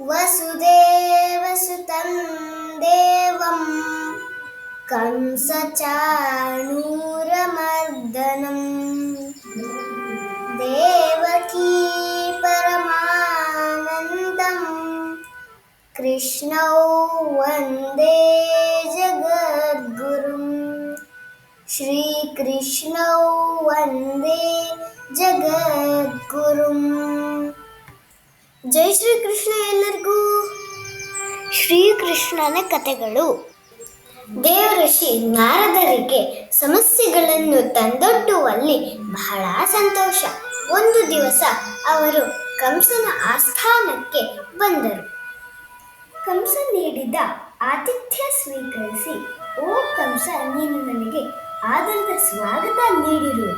वसुदेवसुतं देवं कंसचाणूरमर्दनं। देवकी परमानन्दं कृष्णौ वन्दे जगद्गुरुं। श्रीकृष्णौ वन्दे जगद्गुरु। ಶ್ರೀಕೃಷ್ಣನ ಕಥೆಗಳು. ದೇವಋಷಿ ನಾರದರಿಗೆ ಸಮಸ್ಯೆಗಳನ್ನು ತಂದೊಡ್ಡುವಲ್ಲಿ ಬಹಳ ಸಂತೋಷ. ಒಂದು ದಿವಸ ಅವರು ಕಂಸನ ಆಸ್ಥಾನಕ್ಕೆ ಬಂದರು. ಕಂಸ ನೀಡಿದ ಆತಿಥ್ಯ ಸ್ವೀಕರಿಸಿ, ಓ ಕಂಸ, ನೀನು ನನಗೆ ಆದರದ ಸ್ವಾಗತ ನೀಡಿರುವೆ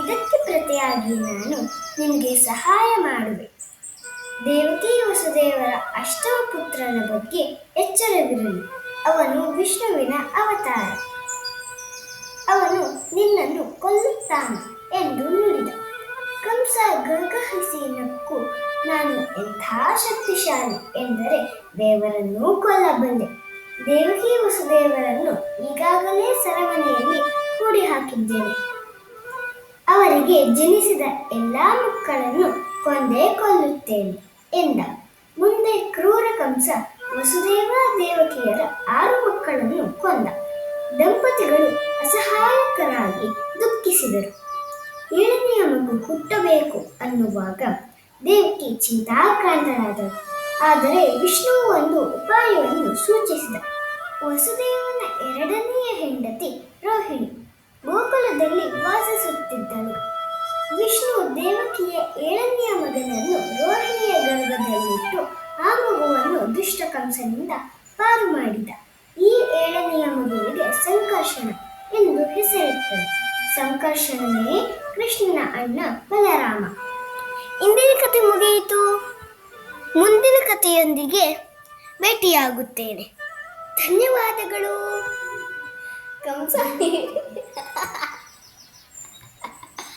ಇದಕ್ಕೆ ಪ್ರತಿಯಾಗಿ ನಾನು ನಿಮಗೆ ಸಹಾಯ ಮಾಡುವೆ. ವಸುದೇವರ ಅಷ್ಟಮ ಪುತ್ರನ ಬಗ್ಗೆ ಎಚ್ಚರವಿರಲಿ. ಅವನು ವಿಷ್ಣುವಿನ ಅವತಾರ. ಅವನು ನಿನ್ನನ್ನು ಕೊಲ್ಲುತ್ತಾನೆ ಎಂದು ನುಡಿದ. ಕಂಸ ಗರ್ಗಹಿಸಿ ನಕ್ಕು ನಾನು ಎಂಥ ಶಕ್ತಿಶಾಲಿ ಎಂದರೆ ದೇವರನ್ನು ಕೊಲ್ಲಬಲ್ಲೆ. ದೇವಕಿ ವಸುದೇವರನ್ನು ಈಗಾಗಲೇ ಸರಮನೆಯಲ್ಲಿ ಕೂಡಿ ಹಾಕಿದ್ದೇನೆ ಅವರಿಗೆ ಜನಿಸಿದ ಎಲ್ಲ ಮಕ್ಕಳನ್ನು ಕೊಂದೇ ಕೊಲ್ಲುತ್ತೇನೆ ಎಂದ. ಮುಂದೆ ಕ್ರೂರ ಕಂಸ, ವಸುದೇವ ದೇವಕಿಯರ ಆರು ಮಕ್ಕಳನ್ನು ಕೊಂದ. ದಂಪತಿಗಳು ಅಸಹಾಯಕರಾಗಿ ದುಃಖಿಸಿದರು. ಏಳನೆಯ ಮಗು ಹುಟ್ಟಬೇಕು ಅನ್ನುವಾಗ ದೇವಕಿ ಚಿಂತಾಕ್ರಾಂತರಾದರು ಆದರೆ ವಿಷ್ಣು ಒಂದು ಉಪಾಯವನ್ನು ಸೂಚಿಸಿದ. ವಸುದೇವನ ಎರಡನೆಯ ಹೆಂಡತಿ ರೋಹಿಣಿ ಗೋಕುಲದಲ್ಲಿ ವಾಸಿಸುತ್ತಿದ್ದಳು. ವಿಷ್ಣು ದೇವಕಿಯ ಏಳನೆಯ ಮಗನನ್ನು ಗರ್ಭದಲ್ಲಿಟ್ಟು ಆ ಮಗುವನ್ನು ದುಷ್ಟ ಕಂಸನಿಂದ ಪಾರು ಮಾಡಿದ. ಈ ಏಳನೆಯ ಮಗುವಿಗೆ ಸಂಕರ್ಷಣ ಎಂದು ಹೆಸರಿಟ್ಟರು ಸಂಕರ್ಷಣನೇ ಕೃಷ್ಣನ ಅಣ್ಣ ಬಲರಾಮ. ಇಂದಿನ ಕಥೆ ಮುಗಿಯಿತು. ಮುಂದಿನ ಕಥೆಯೊಂದಿಗೆ ಭೇಟಿಯಾಗುತ್ತೇನೆ. ಧನ್ಯವಾದಗಳು. ಕಂಸ